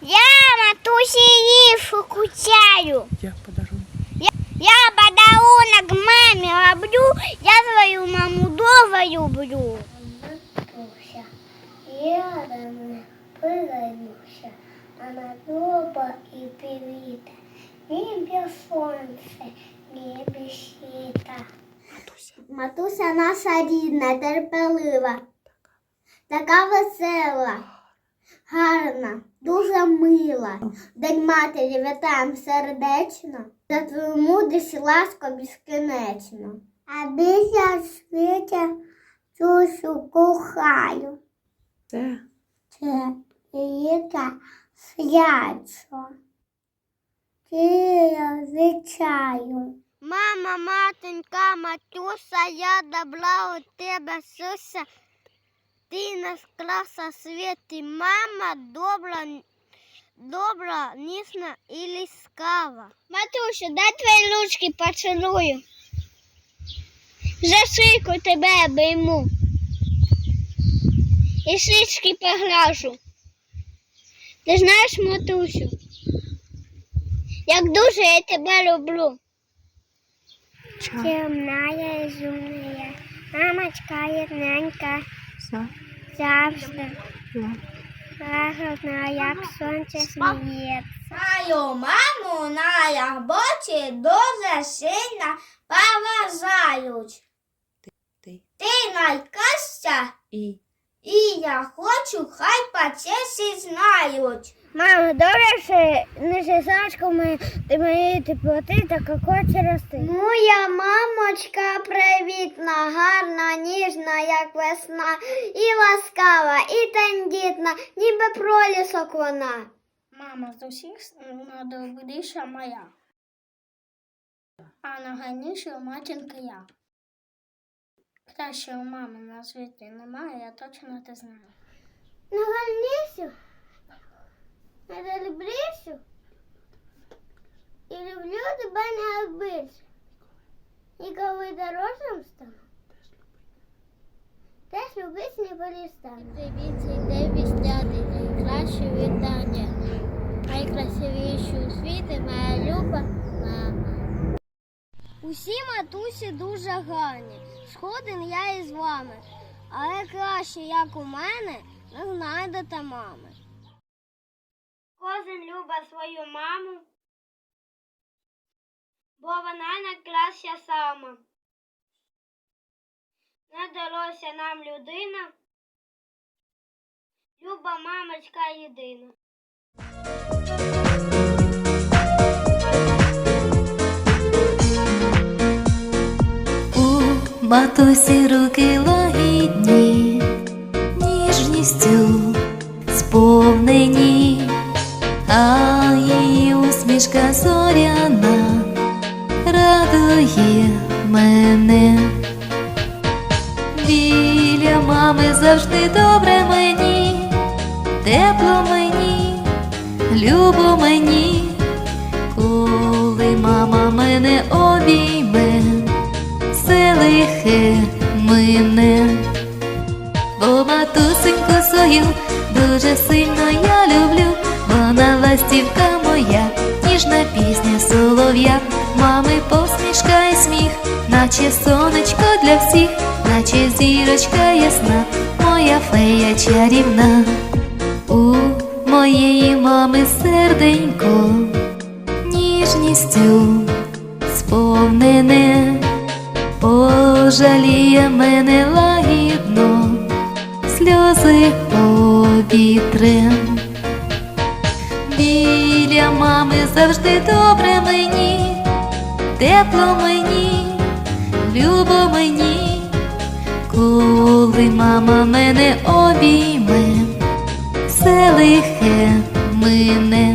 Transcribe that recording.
я я матусі їжу кучаю. Як подарунок. Я подарунок мамі роблю, я свою маму дуже люблю. Матуся, я до мене пригайнуся, а на небо і привіта. Небі сонце, небі світа. Матуся. Матуся наша рідна, терпелива, така весела, гарна, дуже мила. День матері вітаємо сердечно, за твою мудрість і ласку безкінечно. А більше світі душу кохаю. Це Це літа свячо. Ти звичаю. Мама, матенька, матуся, я добра у тебе суся. Ти нас краса світі, мама добра, добра, ніжна і ліскава. Матуся, дай твої ручки поцілую. За шийку тебе обійму. І шички поглажу. Ти знаєш, матусю, як дуже я тебе люблю. Темная и зумная, мамочка єдненька, за завжди за. лагодна, як сонце сміється. Мою маму на роботі дуже сильно поважають. Ти Ти найкраща, і і я хочу, хай пачесі знають. Мама, добре, що не сосачку ми ти моєї теплоти та кокоті рости. Моя мамочка привітна, гарна, ніжна, як весна, і ласкава, і тендітна, ніби пролісок вона. Мама з усіх найдобріша моя. А найгарніша матінка я. Краще у мами на світі немає, я точно це знаю. Найгарнішу, найдобрішу, і люблю тебе найбільше. І коли дорослим стану, не перестану. Привіт, іде вістяний, найкраще вітання, найкрасивіші у світі моя люба мама. Усі матусі дуже гарні, сходин я із вами, але краще, як у мене, не знайдете мами. Кожен любить свою маму, бо вона найкраща сама. Не далося нам людина, люба мамочка єдина. У матусі руки лагідні, ніжністю сповнені, а її усмішка зоряна радує мене. Мами завжди добре мені, тепло мені, любо мені, коли мама мене обійме, все лихе мине, бо матусеньку свою дуже сильно я люблю, вона ластівка моя, ніжна пісня солов'я, мами посмішка і сміх, наче сонечко для всіх, зірочка ясна, моя фея чарівна. У моєї мами серденько ніжністю сповнене, пожаліє мене лагідно, сльози обітрем. Біля мами завжди добре мені, тепло мені, любо мені, коли мама мене обійме, все лихе мине.